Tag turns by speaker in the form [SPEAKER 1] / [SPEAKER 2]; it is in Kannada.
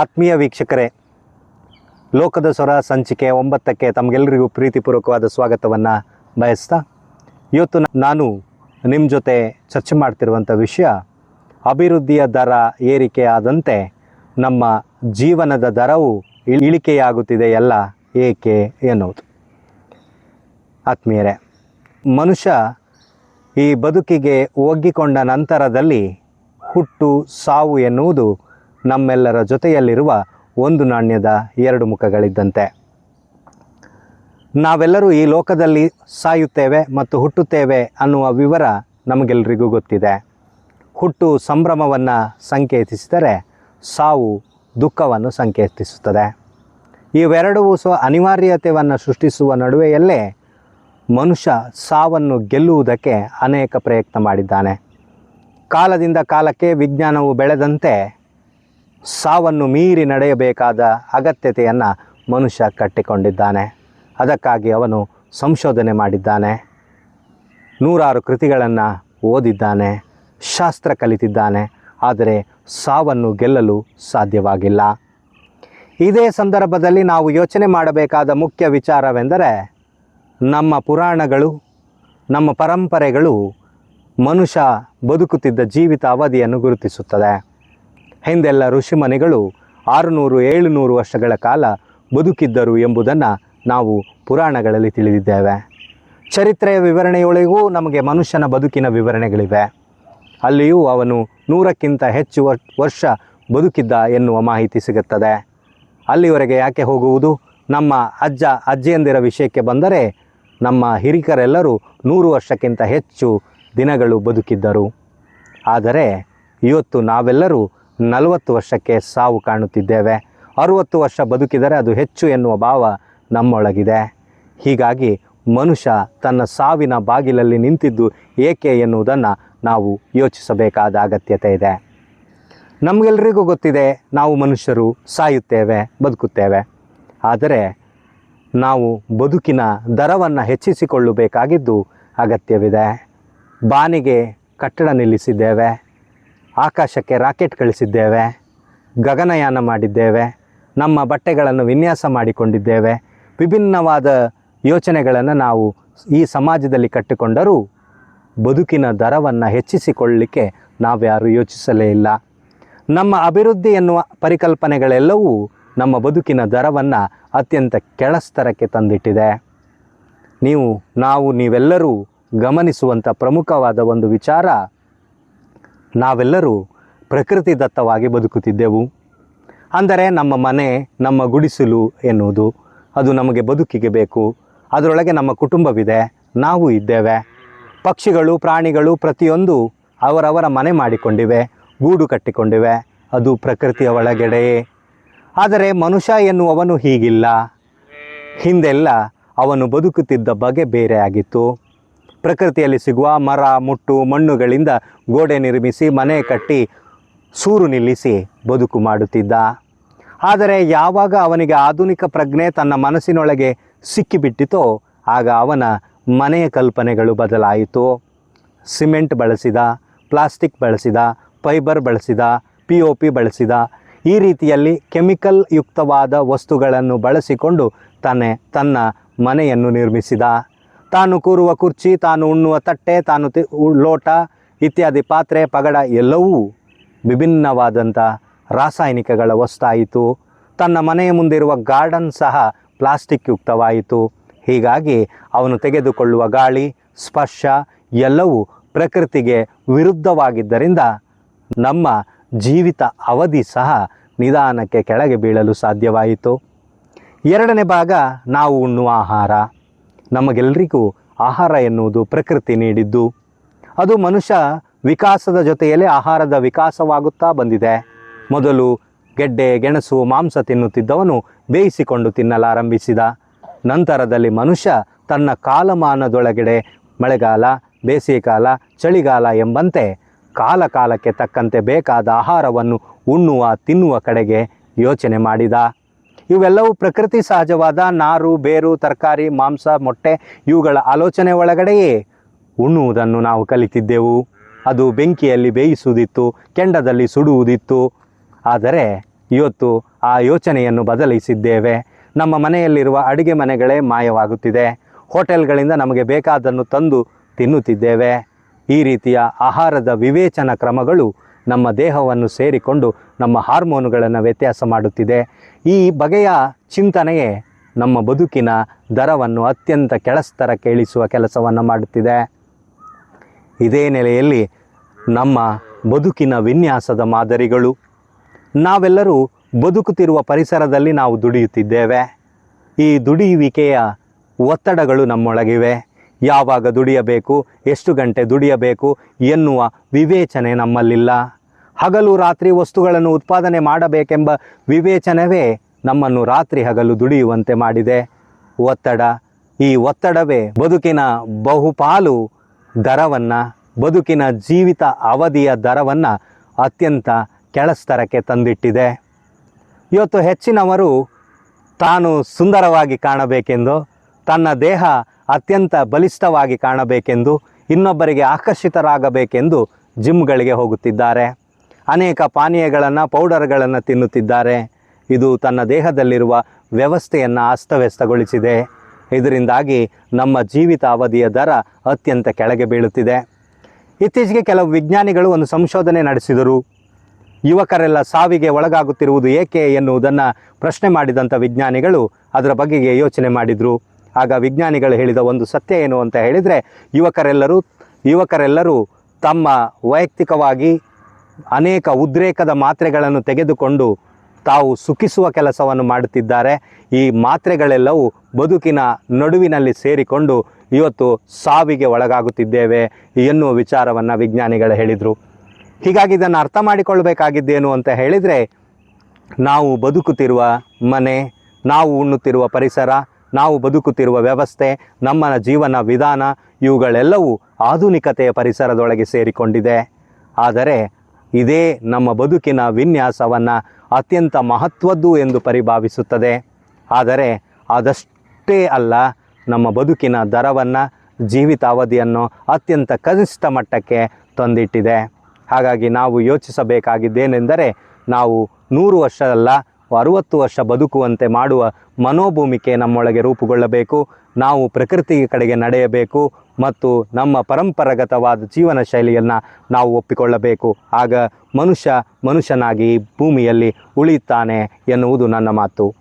[SPEAKER 1] ಆತ್ಮೀಯ ವೀಕ್ಷಕರೇ, ಲೋಕದ ಸ್ವರ ಸಂಚಿಕೆ ಒಂಬತ್ತಕ್ಕೆ ತಮಗೆಲ್ಲರಿಗೂ ಪ್ರೀತಿಪೂರ್ವಕವಾದ ಸ್ವಾಗತವನ್ನು ಬಯಸ್ತಾ, ಇವತ್ತು ನಾನು ನಿಮ್ಮ ಜೊತೆ ಚರ್ಚೆ ಮಾಡ್ತಿರುವಂಥ ವಿಷಯ ಅಭಿವೃದ್ಧಿಯ ದರ ಏರಿಕೆ ಆದಂತೆ ನಮ್ಮ ಜೀವನದ ದರವು ಇಳಿಕೆಯಾಗುತ್ತಿದೆ ಇಳಿಕೆಯಾಗುತ್ತಿದೆಯಲ್ಲ ಏಕೆ ಎನ್ನುವುದು. ಆತ್ಮೀಯರೇ, ಮನುಷ್ಯ ಈ ಬದುಕಿಗೆ ಒಗ್ಗಿಕೊಂಡ ನಂತರದಲ್ಲಿ ಹುಟ್ಟು ಸಾವು ಎನ್ನುವುದು ನಮ್ಮೆಲ್ಲರ ಜೊತೆಯಲ್ಲಿರುವ ಒಂದು ನಾಣ್ಯದ ಎರಡು ಮುಖಗಳಿದ್ದಂತೆ. ನಾವೆಲ್ಲರೂ ಈ ಲೋಕದಲ್ಲಿ ಸಾಯುತ್ತೇವೆ ಮತ್ತು ಹುಟ್ಟುತ್ತೇವೆ ಅನ್ನುವ ವಿವರ ನಮಗೆಲ್ಲರಿಗೂ ಗೊತ್ತಿದೆ. ಹುಟ್ಟು ಸಂಭ್ರಮವನ್ನು ಸಂಕೇತಿಸಿದರೆ ಸಾವು ದುಃಖವನ್ನು ಸಂಕೇತಿಸುತ್ತದೆ. ಇವೆರಡೂ ಸ್ವ ಅನಿವಾರ್ಯತೆಯನ್ನು ಸೃಷ್ಟಿಸುವ ನಡುವೆಯಲ್ಲೇ ಮನುಷ್ಯ ಸಾವನ್ನು ಗೆಲ್ಲುವುದಕ್ಕೆ ಅನೇಕ ಪ್ರಯತ್ನ ಮಾಡಿದ್ದಾನೆ. ಕಾಲದಿಂದ ಕಾಲಕ್ಕೆ ವಿಜ್ಞಾನವು ಬೆಳೆದಂತೆ ಸಾವನ್ನು ಮೀರಿ ನಡೆಯಬೇಕಾದ ಅಗತ್ಯತೆಯನ್ನು ಮನುಷ್ಯ ಕಟ್ಟಿಕೊಂಡಿದ್ದಾನೆ. ಅದಕ್ಕಾಗಿ ಅವನು ಸಂಶೋಧನೆ ಮಾಡಿದ್ದಾನೆ. ನೂರಾರು ಕೃತಿಗಳನ್ನು ಓದಿದ್ದಾನೆ. ಶಾಸ್ತ್ರ ಕಲಿತಿದ್ದಾನೆ. ಆದರೆ ಸಾವನ್ನು ಗೆಲ್ಲಲು ಸಾಧ್ಯವಾಗಿಲ್ಲ. ಇದೇ ಸಂದರ್ಭದಲ್ಲಿ ನಾವು ಯೋಚನೆ ಮಾಡಬೇಕಾದ ಮುಖ್ಯ ವಿಚಾರವೆಂದರೆ, ನಮ್ಮ ಪುರಾಣಗಳು, ನಮ್ಮ ಪರಂಪರೆಗಳು ಮನುಷ್ಯ ಬದುಕುತ್ತಿದ್ದ ಜೀವಿತ ಅವಧಿಯನ್ನು ಗುರುತಿಸುತ್ತದೆ. ಹಿಂದೆಲ್ಲ ಋಷಿಮನೆಗಳು ಆರುನೂರು, ಏಳುನೂರು ವರ್ಷಗಳ ಕಾಲ ಬದುಕಿದ್ದರು ಎಂಬುದನ್ನು ನಾವು ಪುರಾಣಗಳಲ್ಲಿ ತಿಳಿದಿದ್ದೇವೆ. ಚರಿತ್ರೆಯ ವಿವರಣೆಯೊಳಗೂ ನಮಗೆ ಮನುಷ್ಯನ ಬದುಕಿನ ವಿವರಣೆಗಳಿವೆ. ಅಲ್ಲಿಯೂ ಅವನು ನೂರಕ್ಕಿಂತ ಹೆಚ್ಚು ವರ್- ವರ್ಷ ಬದುಕಿದ್ದ ಎನ್ನುವ ಮಾಹಿತಿ ಸಿಗುತ್ತದೆ. ಅಲ್ಲಿವರೆಗೆ ಯಾಕೆ ಹೋಗುವುದು? ನಮ್ಮ ಅಜ್ಜ ಅಜ್ಜಿಯಂದಿರ ವಿಷಯಕ್ಕೆ ಬಂದರೆ ನಮ್ಮ ಹಿರಿಕರೆಲ್ಲರೂ ನೂರು ವರ್ಷಕ್ಕಿಂತ ಹೆಚ್ಚು ದಿನಗಳು ಬದುಕಿದ್ದರು. ಆದರೆ ಇವತ್ತು ನಾವೆಲ್ಲರೂ ನಲವತ್ತು ವರ್ಷಕ್ಕೆ ಸಾವು ಕಾಣುತ್ತಿದ್ದೇವೆ. ಅರುವತ್ತು ವರ್ಷ ಬದುಕಿದರೆ ಅದು ಹೆಚ್ಚು ಎನ್ನುವ ಭಾವ ನಮ್ಮೊಳಗಿದೆ. ಹೀಗಾಗಿ ಮನುಷ್ಯ ತನ್ನ ಸಾವಿನ ಬಾಗಿಲಲ್ಲಿ ನಿಂತಿದ್ದು ಏಕೆ ಎನ್ನುವುದನ್ನು ನಾವು ಯೋಚಿಸಬೇಕಾದ ಅಗತ್ಯತೆ ಇದೆ. ನಮಗೆಲ್ಲರಿಗೂ ಗೊತ್ತಿದೆ, ನಾವು ಮನುಷ್ಯರು ಸಾಯುತ್ತೇವೆ, ಬದುಕುತ್ತೇವೆ. ಆದರೆ ನಾವು ಬದುಕಿನ ದರವನ್ನು ಹೆಚ್ಚಿಸಿಕೊಳ್ಳಬೇಕಾಗಿದ್ದು ಅಗತ್ಯವಿದೆ. ಬಾನಿಗೆ ಕಟ್ಟಡ ನಿಲ್ಲಿಸಿದ್ದೇವೆ. ಆಕಾಶಕ್ಕೆ ರಾಕೆಟ್ ಕಳಿಸಿದ್ದೇವೆ, ಗಗನಯಾನ ಮಾಡಿದ್ದೇವೆ, ನಮ್ಮ ಬಟ್ಟೆಗಳನ್ನು ವಿನ್ಯಾಸ ಮಾಡಿಕೊಂಡಿದ್ದೇವೆ. ವಿಭಿನ್ನವಾದ ಯೋಚನೆಗಳನ್ನು ನಾವು ಈ ಸಮಾಜದಲ್ಲಿ ಕಟ್ಟಿಕೊಂಡರೂ ಬದುಕಿನ ದರವನ್ನು ಹೆಚ್ಚಿಸಿಕೊಳ್ಳಲಿಕ್ಕೆ ನಾವ್ಯಾರೂ ಯೋಚಿಸಲೇ ಇಲ್ಲ. ನಮ್ಮ ಅಭಿವೃದ್ಧಿ ಎನ್ನುವ ಪರಿಕಲ್ಪನೆಗಳೆಲ್ಲವೂ ನಮ್ಮ ಬದುಕಿನ ದರವನ್ನು ಅತ್ಯಂತ ಕೆಳಸ್ತರಕ್ಕೆ ತಂದಿಟ್ಟಿದೆ. ನೀವು, ನಾವು, ನೀವೆಲ್ಲರೂ ಗಮನಿಸುವಂಥ ಪ್ರಮುಖವಾದ ಒಂದು ವಿಚಾರ ನಾವೆಲ್ಲರೂ ಪ್ರಕೃತಿ ದತ್ತವಾಗಿ ಬದುಕುತ್ತಿದ್ದೆವು. ಅಂದರೆ ನಮ್ಮ ಮನೆ, ನಮ್ಮ ಗುಡಿಸಲು ಎನ್ನುವುದು ಅದು ನಮಗೆ ಬದುಕಿಗೆ ಬೇಕು. ಅದರೊಳಗೆ ನಮ್ಮ ಕುಟುಂಬವಿದೆ, ನಾವು ಇದ್ದೇವೆ. ಪಕ್ಷಿಗಳು, ಪ್ರಾಣಿಗಳು ಪ್ರತಿಯೊಂದು ಅವರವರ ಮನೆ ಮಾಡಿಕೊಂಡಿವೆ, ಗೂಡು ಕಟ್ಟಿಕೊಂಡಿವೆ. ಅದು ಪ್ರಕೃತಿಯ ಒಳಗಡೆಯೇ. ಆದರೆ ಮನುಷ್ಯ ಎನ್ನುವವನು ಹೀಗಿಲ್ಲ. ಹಿಂದೆಲ್ಲ ಅವನು ಬದುಕುತ್ತಿದ್ದ ಬಗೆ ಬೇರೆ ಆಗಿತ್ತು. ಪ್ರಕೃತಿಯಲ್ಲಿ ಸಿಗುವ ಮರ, ಮುಟ್ಟು, ಮಣ್ಣುಗಳಿಂದ ಗೋಡೆ ನಿರ್ಮಿಸಿ, ಮನೆ ಕಟ್ಟಿ ಸೂರು ನಿಲ್ಲಿಸಿ ಬದುಕು ಮಾಡುತ್ತಿದ್ದ. ಆದರೆ ಯಾವಾಗ ಅವನಿಗೆ ಆಧುನಿಕ ಪ್ರಜ್ಞೆ ತನ್ನ ಮನಸ್ಸಿನೊಳಗೆ ಸಿಕ್ಕಿಬಿಟ್ಟಿತೋ, ಆಗ ಅವನ ಮನೆಯ ಕಲ್ಪನೆಗಳು ಬದಲಾಯಿತು. ಸಿಮೆಂಟ್ ಬಳಸಿದ, ಪ್ಲಾಸ್ಟಿಕ್ ಬಳಸಿದ, ಫೈಬರ್ ಬಳಸಿದ, ಪಿ ಒ ಪಿ ಬಳಸಿದ, ಈ ರೀತಿಯಲ್ಲಿ ಕೆಮಿಕಲ್ ಯುಕ್ತವಾದ ವಸ್ತುಗಳನ್ನು ಬಳಸಿಕೊಂಡು ತಾನೇ ತನ್ನ ಮನೆಯನ್ನು ನಿರ್ಮಿಸಿದ. ತಾನು ಕೂರುವ ಕುರ್ಚಿ, ತಾನು ಉಣ್ಣುವ ತಟ್ಟೆ, ತಾನು ತಿ ಲೋಟ ಇತ್ಯಾದಿ ಪಾತ್ರೆ, ಪಗಡ ಎಲ್ಲವೂ ವಿಭಿನ್ನವಾದಂಥ ರಾಸಾಯನಿಕಗಳ ವಸ್ತಾಯಿತು. ತನ್ನ ಮನೆಯ ಮುಂದಿರುವ ಗಾರ್ಡನ್ ಸಹ ಪ್ಲಾಸ್ಟಿಕ್ ಯುಕ್ತವಾಯಿತು. ಹೀಗಾಗಿ ಅವನು ತೆಗೆದುಕೊಳ್ಳುವ ಗಾಳಿ, ಸ್ಪರ್ಶ ಎಲ್ಲವೂ ಪ್ರಕೃತಿಗೆ ವಿರುದ್ಧವಾಗಿದ್ದರಿಂದ ನಮ್ಮ ಜೀವಿತ ಅವಧಿ ಸಹ ನಿಧಾನಕ್ಕೆ ಕೆಳಗೆ ಬೀಳಲು ಸಾಧ್ಯವಾಯಿತು. ಎರಡನೇ ಭಾಗ, ನಾವು ಉಣ್ಣುವ ಆಹಾರ. ನಮಗೆಲ್ಲರಿಗೂ ಆಹಾರ ಎನ್ನುವುದು ಪ್ರಕೃತಿ ನೀಡಿದ್ದು. ಅದು ಮನುಷ್ಯ ವಿಕಾಸದ ಜೊತೆಯಲ್ಲೇ ಆಹಾರದ ವಿಕಾಸವಾಗುತ್ತಾ ಬಂದಿದೆ. ಮೊದಲು ಗೆಡ್ಡೆ, ಗೆಣಸು, ಮಾಂಸ ತಿನ್ನುತ್ತಿದ್ದವನು ಬೇಯಿಸಿಕೊಂಡು ತಿನ್ನಲಾರಂಭಿಸಿದ. ನಂತರದಲ್ಲಿ ಮನುಷ್ಯ ತನ್ನ ಕಾಲಮಾನದೊಳಗಡೆ ಮಳೆಗಾಲ, ಬೇಸಿಗೆಕಾಲ, ಚಳಿಗಾಲ ಎಂಬಂತೆ ಕಾಲ ಕಾಲಕ್ಕೆ ತಕ್ಕಂತೆ ಬೇಕಾದ ಆಹಾರವನ್ನು ಉಣ್ಣುವ, ತಿನ್ನುವ ಕಡೆಗೆ ಯೋಚನೆ ಮಾಡಿದ. ಇವೆಲ್ಲವೂ ಪ್ರಕೃತಿ ಸಹಜವಾದ ನಾರು, ಬೇರು, ತರಕಾರಿ, ಮಾಂಸ, ಮೊಟ್ಟೆ, ಇವುಗಳ ಆಲೋಚನೆ ಒಳಗಡೆಯೇ ಉಣ್ಣುವುದನ್ನು ನಾವು ಕಲಿತಿದ್ದೆವು. ಅದು ಬೆಂಕಿಯಲ್ಲಿ ಬೇಯಿಸುವುದಿತ್ತು, ಕೆಂಡದಲ್ಲಿ ಸುಡುವುದಿತ್ತು. ಆದರೆ ಇವತ್ತು ಆ ಯೋಚನೆಯನ್ನು ಬದಲಿಸಿದ್ದೇವೆ. ನಮ್ಮ ಮನೆಯಲ್ಲಿರುವ ಅಡುಗೆ ಮನೆಗಳೇ ಮಾಯವಾಗುತ್ತಿದೆ. ಹೋಟೆಲ್ಗಳಿಂದ ನಮಗೆ ಬೇಕಾದನ್ನು ತಂದು ತಿನ್ನುತ್ತಿದ್ದೇವೆ. ಈ ರೀತಿಯ ಆಹಾರದ ವಿವೇಚನ ಕ್ರಮಗಳು ನಮ್ಮ ದೇಹವನ್ನು ಸೇರಿಕೊಂಡು ನಮ್ಮ ಹಾರ್ಮೋನುಗಳನ್ನು ವ್ಯತ್ಯಾಸ ಮಾಡುತ್ತಿದೆ. ಈ ಬಗೆಯ ಚಿಂತನೆಯೇ ನಮ್ಮ ಬದುಕಿನ ದರವನ್ನು ಅತ್ಯಂತ ಕೆಳಸ್ತರಕ್ಕೆ ಇಳಿಸುವ ಕೆಲಸವನ್ನು ಮಾಡುತ್ತಿದೆ. ಇದೇ ನೆಲೆಯಲ್ಲಿ ನಮ್ಮ ಬದುಕಿನ ವಿನ್ಯಾಸದ ಮಾದರಿಗಳು. ನಾವೆಲ್ಲರೂ ಬದುಕುತ್ತಿರುವ ಪರಿಸರದಲ್ಲಿ ನಾವು ದುಡಿಯುತ್ತಿದ್ದೇವೆ. ಈ ದುಡಿಯುವಿಕೆಯ ಒತ್ತಡಗಳು ನಮ್ಮೊಳಗಿವೆ. ಯಾವಾಗ ದುಡಿಯಬೇಕು, ಎಷ್ಟು ಗಂಟೆ ದುಡಿಯಬೇಕು ಎನ್ನುವ ವಿವೇಚನೆ ನಮ್ಮಲ್ಲಿಲ್ಲ. ಹಗಲು ರಾತ್ರಿ ವಸ್ತುಗಳನ್ನು ಉತ್ಪಾದನೆ ಮಾಡಬೇಕೆಂಬ ವಿವೇಚನವೇ ನಮ್ಮನ್ನು ರಾತ್ರಿ ಹಗಲು ದುಡಿಯುವಂತೆ ಮಾಡಿದೆ. ಒತ್ತಡ. ಈ ಒತ್ತಡವೇ ಬದುಕಿನ ಬಹುಪಾಲು ದರವನ್ನು, ಬದುಕಿನ ಜೀವಿತ ಅವಧಿಯ ದರವನ್ನು ಅತ್ಯಂತ ಕೆಳಸ್ತರಕ್ಕೆ ತಂದಿಟ್ಟಿದೆ. ಇವತ್ತು ಹೆಚ್ಚಿನವರು ತಾನು ಸುಂದರವಾಗಿ ಕಾಣಬೇಕೆಂದು, ತನ್ನ ದೇಹ ಅತ್ಯಂತ ಬಲಿಷ್ಠವಾಗಿ ಕಾಣಬೇಕೆಂದು, ಇನ್ನೊಬ್ಬರಿಗೆ ಆಕರ್ಷಿತರಾಗಬೇಕೆಂದು ಜಿಮ್ಗಳಿಗೆ ಹೋಗುತ್ತಿದ್ದಾರೆ. ಅನೇಕ ಪಾನೀಯಗಳನ್ನು, ಪೌಡರ್ಗಳನ್ನು ತಿನ್ನುತ್ತಿದ್ದಾರೆ. ಇದು ತನ್ನ ದೇಹದಲ್ಲಿರುವ ವ್ಯವಸ್ಥೆಯನ್ನು ಅಸ್ತವ್ಯಸ್ತಗೊಳಿಸಿದೆ. ಇದರಿಂದಾಗಿ ನಮ್ಮ ಜೀವಿತ ಅವಧಿಯ ದರ ಅತ್ಯಂತ ಕೆಳಗೆ ಬೀಳುತ್ತಿದೆ. ಇತ್ತೀಚೆಗೆ ಕೆಲವು ವಿಜ್ಞಾನಿಗಳು ಒಂದು ಸಂಶೋಧನೆ ನಡೆಸಿದರು. ಯುವಕರೆಲ್ಲ ಸಾವಿಗೆ ಒಳಗಾಗುತ್ತಿರುವುದು ಏಕೆ ಎನ್ನುವುದನ್ನು ಪ್ರಶ್ನೆ ಮಾಡಿದಂಥ ವಿಜ್ಞಾನಿಗಳು ಅದರ ಬಗೆಗೆ ಯೋಚನೆ ಮಾಡಿದರು. ಆಗ ವಿಜ್ಞಾನಿಗಳು ಹೇಳಿದ ಒಂದು ಸತ್ಯ ಏನು ಅಂತ ಹೇಳಿದರೆ, ಯುವಕರೆಲ್ಲರೂ ಯುವಕರೆಲ್ಲರೂ ತಮ್ಮ ವೈಯಕ್ತಿಕವಾಗಿ ಅನೇಕ ಉದ್ರೇಕದ ಮಾತ್ರೆಗಳನ್ನು ತೆಗೆದುಕೊಂಡು ತಾವು ಸುಖಿಸುವ ಕೆಲಸವನ್ನು ಮಾಡುತ್ತಿದ್ದಾರೆ. ಈ ಮಾತ್ರೆಗಳೆಲ್ಲವೂ ಬದುಕಿನ ನಡುವಿನಲ್ಲಿ ಸೇರಿಕೊಂಡು ಇವತ್ತು ಸಾವಿಗೆ ಒಳಗಾಗುತ್ತಿದ್ದೇವೆ ಎನ್ನುವ ವಿಚಾರವನ್ನು ವಿಜ್ಞಾನಿಗಳು ಹೇಳಿದರು. ಹೀಗಾಗಿ ಇದನ್ನು ಅರ್ಥ ಮಾಡಿಕೊಳ್ಳಬೇಕಾಗಿದ್ದೇನು ಅಂತ ಹೇಳಿದರೆ, ನಾವು ಬದುಕುತ್ತಿರುವ ಮನೆ, ನಾವು ಉಣ್ಣುತ್ತಿರುವ ಪರಿಸರ, ನಾವು ಬದುಕುತ್ತಿರುವ ವ್ಯವಸ್ಥೆ ನಮ್ಮ ಜೀವನ ವಿಧಾನ ಇವುಗಳೆಲ್ಲವೂ ಆಧುನಿಕತೆಯ ಪರಿಸರದೊಳಗೆ ಸೇರಿಕೊಂಡಿದೆ. ಆದರೆ ಇದೇ ನಮ್ಮ ಬದುಕಿನ ವಿನ್ಯಾಸವನ್ನು ಅತ್ಯಂತ ಮಹತ್ವದ್ದು ಎಂದು ಪರಿಭಾವಿಸುತ್ತದೆ. ಆದರೆ ಅದಷ್ಟೇ ಅಲ್ಲ, ನಮ್ಮ ಬದುಕಿನ ದರವನ್ನು ಜೀವಿತಾವಧಿಯನ್ನು ಅತ್ಯಂತ ಕನಿಷ್ಠ ಮಟ್ಟಕ್ಕೆ ತಂದಿಟ್ಟಿದೆ. ಹಾಗಾಗಿ ನಾವು ಯೋಚಿಸಬೇಕಾಗಿದ್ದೇನೆಂದರೆ, ನಾವು ನೂರು ವರ್ಷ ಅಲ್ಲ ಅರುವತ್ತು ವರ್ಷ ಬದುಕುವಂತೆ ಮಾಡುವ ಮನೋಭೂಮಿಕೆ ನಮ್ಮೊಳಗೆ ರೂಪುಗೊಳ್ಳಬೇಕು. ನಾವು ಪ್ರಕೃತಿಯ ಕಡೆಗೆ ನಡೆಯಬೇಕು ಮತ್ತು ನಮ್ಮ ಪರಂಪರಾಗತವಾದ ಜೀವನ ಶೈಲಿಯನ್ನು ನಾವು ಒಪ್ಪಿಕೊಳ್ಳಬೇಕು. ಆಗ ಮನುಷ್ಯ ಮನುಷ್ಯನಾಗಿ ಭೂಮಿಯಲ್ಲಿ ಉಳಿಯುತ್ತಾನೆ ಎನ್ನುವುದು ನನ್ನ ಮಾತು.